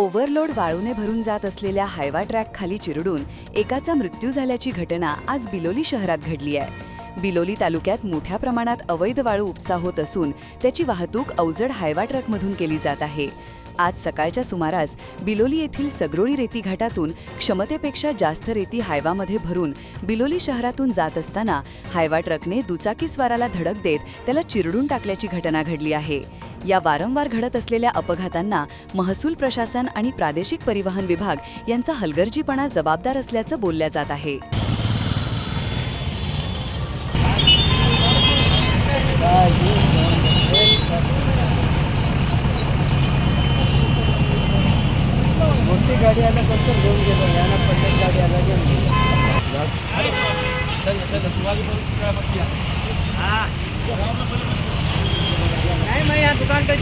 Overload वाळूने भरून जात असलेल्या हायवा ट्रॅक खाली चिरडून एकाचा मृत्यू झाल्याची घटना आज बिलोली शहरात घडली आहे. बिलोली तालुक्यात मोठ्या प्रमाणात अवैध वाळू उपसा होत असून त्याची वाहतूक अवजड हायवा ट्रकमधून केली जात आहे. आज सकाळच्या सुमारास बिलोली येथील सगरोळी रेती घाटातून क्षमतेपेक्षा जास्त रेती हायवामध्ये भरून बिलोली शहरातून जात असताना हायवा ट्रकने दुचाकीस्वाराला धडक देत त्याला चिरडून टाकल्याची घटना घडली आहे. या वारंवार घडत असलेल्या अपघातांना महसूल प्रशासन आणि प्रादेशिक परिवहन विभाग यांचा हलगर्जीपणा जबाबदार असल्याचं बोलल्या जात आहे. गाडी आला नंतर घेऊन गेलो याला पडल्या गाडी आला घेऊन गेलो नाही मग या दुकान पे